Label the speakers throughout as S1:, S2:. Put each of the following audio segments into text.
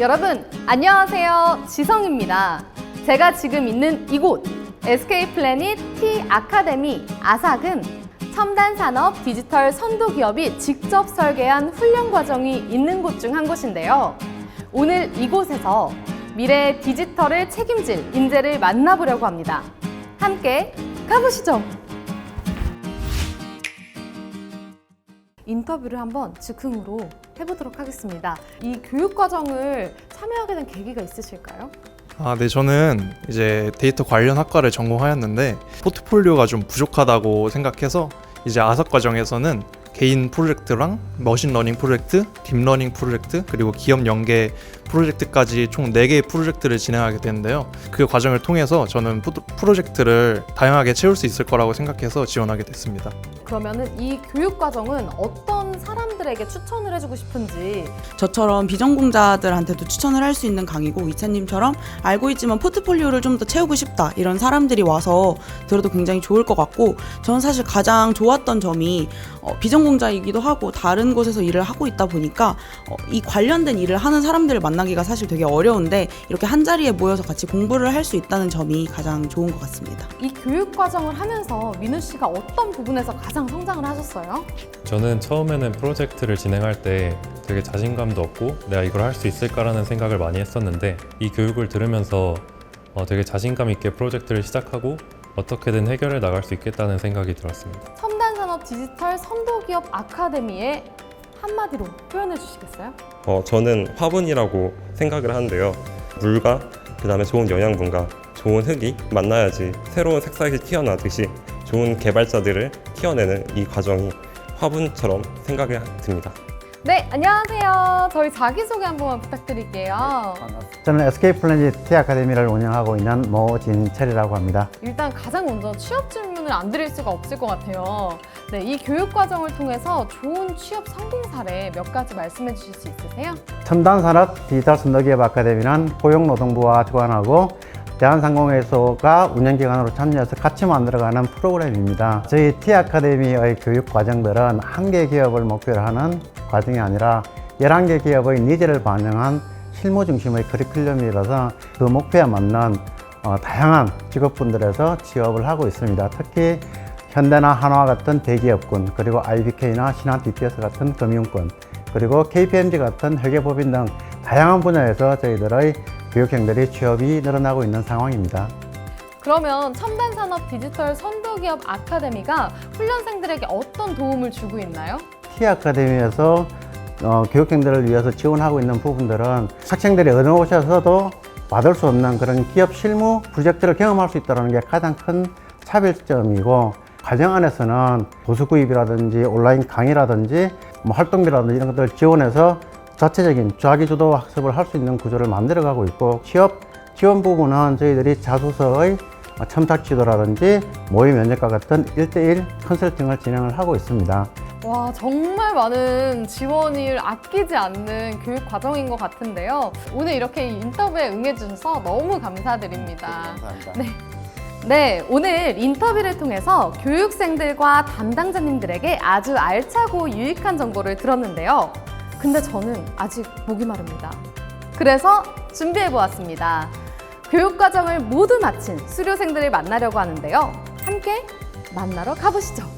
S1: 여러분, 안녕하세요. 지성입니다. 제가 지금 있는 이곳, SK 플래닛 T 아카데미 아삭은 첨단 산업 디지털 선도 기업이 직접 설계한 훈련 과정이 있는 곳 중 한 곳인데요. 오늘 이곳에서 미래의 디지털을 책임질 인재를 만나보려고 합니다. 함께 가보시죠. 인터뷰를 한번 즉흥으로 해보도록 하겠습니다. 이 교육 과정을 참여하게 된 계기가 있으실까요?
S2: 아, 네, 저는 이제 데이터 관련 학과를 전공하였는데 포트폴리오가 좀 부족하다고 생각해서 이제 아삭 과정에서는 개인 프로젝트랑 머신러닝 프로젝트, 딥러닝 프로젝트, 그리고 기업 연계 프로젝트까지 총 4개의 프로젝트를 진행하게 되는데요. 그 과정을 통해서 저는 푸- 프로젝트를 다양하게 채울 수 있을 거라고 생각해서 지원하게 됐습니다.
S1: 그러면은 이 교육 과정은 어떤 사람들에게 추천을 해주고 싶은지
S3: 저처럼 비전공자들한테도 추천을 할 수 있는 강의고 이차님처럼 알고 있지만 포트폴리오를 좀 더 채우고 싶다 이런 사람들이 와서 들어도 굉장히 좋을 것 같고 저는 사실 가장 좋았던 점이 어, 비전공자이기도 하고 다른 곳에서 일을 하고 있다 보니까 어, 이 관련된 일을 하는 사람들을 만나 기가 사실 되게 어려운데 이렇게 한 자리에 모여서 같이 공부를 할 수 있다는 점이 가장 좋은 것 같습니다.
S1: 이 교육 과정을 하면서 민우 씨가 어떤 부분에서 가장 성장을 하셨어요?
S4: 저는 처음에는 프로젝트를 진행할 때 되게 자신감도 없고 내가 이걸 할 수 있을까라는 생각을 많이 했었는데 이 교육을 들으면서 어, 되게 자신감 있게 프로젝트를 시작하고 어떻게든 해결해 나갈 수 있겠다는 생각이 들었습니다.
S1: 첨단 산업 디지털 선도 기업 아카데미의 한마디로 표현해 주시겠어요?
S5: 어, 저는 화분이라고 생각을 하는데요. 물과 그 다음에 좋은 영양분과 좋은 흙이 만나야지 새로운 색상이 튀어나듯이 좋은 개발자들을 키워내는 이 과정이 화분처럼 생각이 듭니다.
S1: 네, 안녕하세요. 저희 자기소개 한 번만 부탁드릴게요.
S6: 저는 SK 플래닛 T 아카데미를 운영하고 있는 모진철이라고 합니다.
S1: 일단 가장 먼저 취업 질문 을 안 드릴 수가 없을 것 같아요. 네, 이 교육 과정을 통해서 좋은 취업 성공 사례 몇 가지 말씀해 주실 수 있으세요?
S6: 첨단 산업 디지털 선도기업 아카데미는 고용노동부와 주관하고 대한상공회의소가 운영기관으로 참여해서 같이 만들어가는 프로그램입니다. 저희 T 아카데미의 교육 과정들은 한 개 기업을 목표로 하는 과정이 아니라 11개 기업의 니즈를 반영한 실무 중심의 커리큘럼이라서 그 목표에 맞는 어, 다양한 직업군들에서 취업을 하고 있습니다. 특히 현대나 한화 같은 대기업군, 그리고 IBK나 신한 DPS 같은 금융권, 그리고 KPMG 같은 회계법인 등 다양한 분야에서 저희들의 교육생들이 취업이 늘어나고 있는 상황입니다.
S1: 그러면 첨단 산업 디지털 선도 기업 아카데미가 훈련생들에게 어떤 도움을 주고 있나요?
S6: T 아카데미에서 어, 교육생들을 위해서 지원하고 있는 부분들은 학생들이 어느 곳에서도 받을 수 없는 그런 기업 실무 프로젝트를 경험할 수 있다는 게 가장 큰 차별점이고 과정 안에서는 보수 구입이라든지 온라인 강의라든지 뭐 활동비라든지 이런 것들을 지원해서 자체적인 자기 주도 학습을 할 수 있는 구조를 만들어가고 있고 취업 지원 부분은 저희들이 자소서의 첨삭 지도라든지 모의 면접과 같은 일대일 컨설팅을 진행을 하고 있습니다.
S1: 와, 정말 많은 지원을 아끼지 않는 교육 과정인 것 같은데요. 오늘 이렇게 이 인터뷰에 응해주셔서 너무 감사드립니다. 네. 네, 오늘 인터뷰를 통해서 교육생들과 담당자님들에게 아주 알차고 유익한 정보를 들었는데요. 근데 저는 아직 목이 마릅니다. 그래서 준비해 보았습니다. 교육 과정을 모두 마친 수료생들을 만나려고 하는데요. 함께 만나러 가보시죠.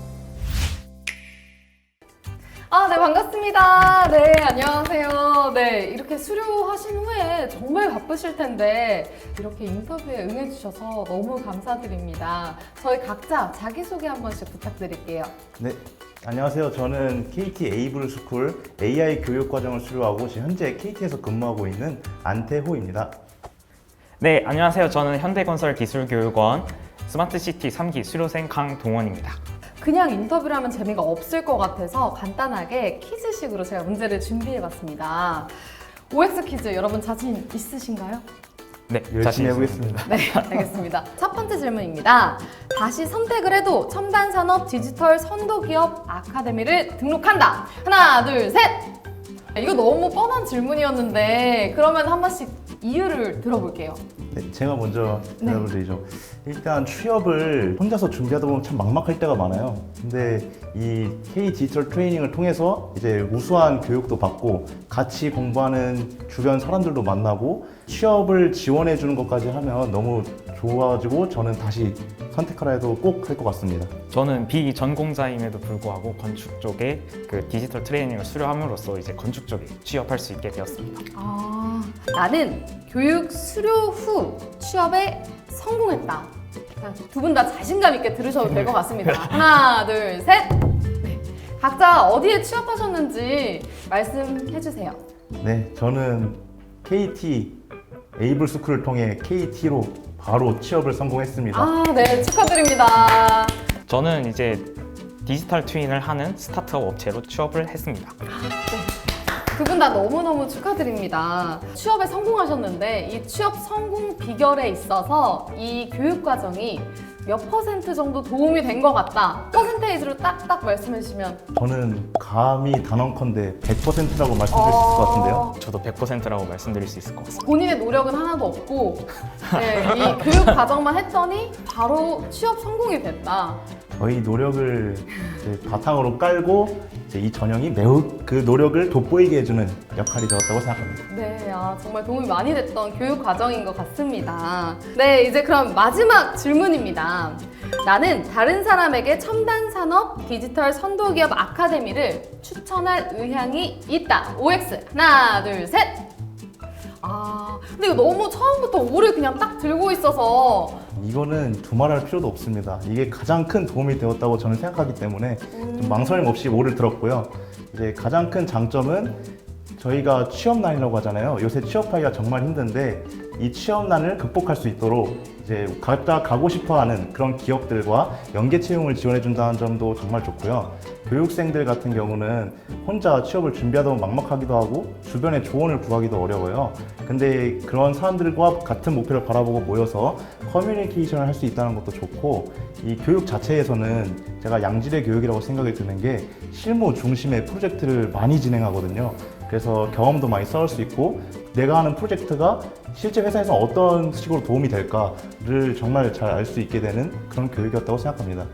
S1: 아, 네, 반갑습니다. 네, 안녕하세요. 네, 이렇게 수료하신 후에 정말 바쁘실 텐데, 이렇게 인터뷰에 응해주셔서 너무 감사드립니다. 저희 각자 자기소개 한 번씩 부탁드릴게요.
S7: 네, 안녕하세요. 저는 KT 에이블 스쿨 AI 교육 과정을 수료하고 지금 현재 KT에서 근무하고 있는 안태호입니다.
S8: 네, 안녕하세요. 저는 현대건설 기술교육원 스마트시티 3기 수료생 강동원입니다.
S1: 그냥 인터뷰를 하면 재미가 없을 것 같아서 간단하게 퀴즈식으로 제가 문제를 준비해봤습니다. OX 퀴즈 여러분 자신 있으신가요?
S8: 네,
S7: 열심히. 해보겠습니다.
S1: 네, 알겠습니다. 첫 번째 질문입니다. 다시 선택을 해도 첨단 산업 디지털 선도 기업 아카데미를 등록한다. 하나, 둘, 셋. 이거 너무 뻔한 질문이었는데 그러면 한 번씩 이유를 들어볼게요.
S7: 네, 제가 먼저 대답을 드리죠. 일단 취업을 혼자서 준비하다 보면 참 막막할 때가 많아요. 근데 이 K 디지털 트레이닝을 통해서 이제 우수한 교육도 받고 같이 공부하는 주변 사람들도 만나고 취업을 지원해 주는 것까지 하면 너무 좋아지고 저는 다시 선택하라 해도 꼭 할 것 같습니다.
S8: 저는 비전공자임에도 불구하고 건축 쪽에 그 디지털 트레이닝을 수료함으로써 이제 건축 쪽에 취업할 수 있게 되었습니다.
S1: 아, 나는 교육 수료 후 취업에 성공했다. 두 분 다 자신감 있게 들으셔도 될 것 같습니다. 하나, 둘, 셋. 네. 각자 어디에 취업하셨는지 말씀해 주세요.
S7: 네, 저는 KT 에이블 스쿨을 통해 KT로 바로 취업을 성공했습니다.
S1: 아, 네, 축하드립니다.
S8: 저는 이제 디지털 트윈을 하는 스타트업 업체로 취업을 했습니다.
S1: 두 분 다 너무너무 축하드립니다. 취업에 성공하셨는데 이 취업 성공 비결에 있어서 이 교육 과정이 몇 퍼센트 정도 도움이 된 것 같다. 퍼센테이지로 딱딱 말씀해 주시면
S7: 저는 감히 단언컨대 100%라고 말씀드릴 수 있을 것 같은데요.
S8: 저도 100%라고 말씀드릴 수 있을 것 같습니다.
S1: 본인의 노력은 하나도 없고 네, 이 교육 과정만 했더니 바로 취업 성공이 됐다.
S7: 저희 노력을 이제 바탕으로 깔고 이제 이 전형이 매우 그 노력을 돋보이게 해주는 역할이 되었다고 생각합니다.
S1: 네, 아, 정말 도움이 많이 됐던 교육 과정인 것 같습니다. 네, 이제 그럼 마지막 질문입니다. 나는 다른 사람에게 첨단 산업 디지털 선도 기업 아카데미를 추천할 의향이 있다. OX. 하나, 둘, 셋. 아, 근데 이거 너무 처음부터 오를 그냥 딱 들고 있어서
S7: 이거는 두말할 필요도 없습니다. 이게 가장 큰 도움이 되었다고 저는 생각하기 때문에 좀 망설임 없이 오를 들었고요. 이제 가장 큰 장점은 저희가 취업난이라고 하잖아요. 요새 취업하기가 정말 힘든데 이 취업난을 극복할 수 있도록 이제 각자 가고 싶어하는 그런 기업들과 연계 채용을 지원해 준다는 점도 정말 좋고요. 교육생들 같은 경우는 혼자 취업을 준비하다 보면 막막하기도 하고 주변에 조언을 구하기도 어려워요. 근데 그런 사람들과 같은 목표를 바라보고 모여서 커뮤니케이션을 할 수 있다는 것도 좋고 이 교육 자체에서는 제가 양질의 교육이라고 생각이 드는 게 실무 중심의 프로젝트를 많이 진행하거든요. 그래서 경험도 많이 쌓을 수 있고 내가 하는 프로젝트가 실제 회사에서 어떤 식으로 도움이 될까를 정말 잘 알 수 있게 되는 그런 교육이었다고 생각합니다.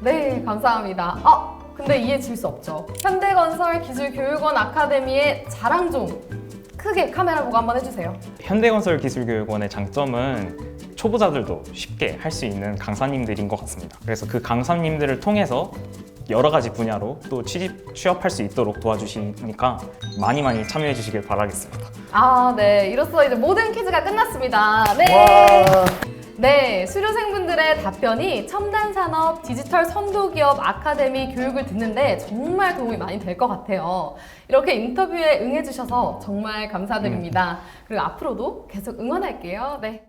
S1: 네, 감사합니다. 아, 근데 이해 질수 없죠. 현대건설 기술교육원 아카데미의 자랑 좀 크게 카메라 보고 한번 해주세요.
S8: 현대건설 기술교육원의 장점은 초보자들도 쉽게 할 수 있는 강사님들인 것 같습니다. 그래서 그 강사님들을 통해서 여러 가지 분야로 또 취직, 취업할 수 있도록 도와주시니까 많이 많이 참여해 주시길 바라겠습니다.
S1: 아, 네. 이로써 이제 모든 퀴즈가 끝났습니다. 네. 네, 수료생분들의 답변이 첨단 산업 디지털 선도 기업 아카데미 교육을 듣는데 정말 도움이 많이 될 것 같아요. 이렇게 인터뷰에 응해주셔서 정말 감사드립니다. 그리고 앞으로도 계속 응원할게요. 네.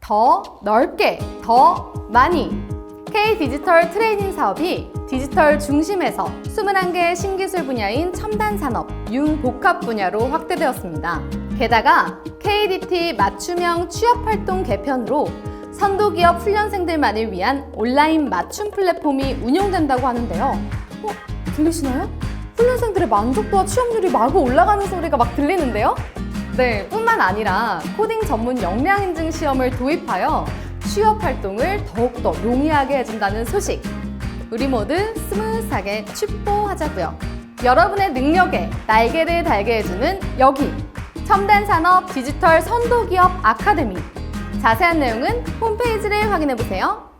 S1: 더 넓게, 더 많이. K 디지털 트레이닝 사업이 디지털 중심에서 21개 신기술 분야인 첨단 산업, 융복합 분야로 확대되었습니다. 게다가 KDT 맞춤형 취업 활동 개편으로 선도 기업 훈련생들만을 위한 온라인 맞춤 플랫폼이 운영된다고 하는데요. 어, 들리시나요? 훈련생들의 만족도와 취업률이 마구 올라가는 소리가 막 들리는데요? 네, 뿐만 아니라 코딩 전문 역량 인증 시험을 도입하여 취업 활동을 더욱더 용이하게 해준다는 소식. 우리 모두 스무스하게 축보하자고요. 여러분의 능력에 날개를 달게 해주는 여기 첨단 산업 디지털 선도 기업 아카데미. 자세한 내용은 홈페이지를 확인해 보세요.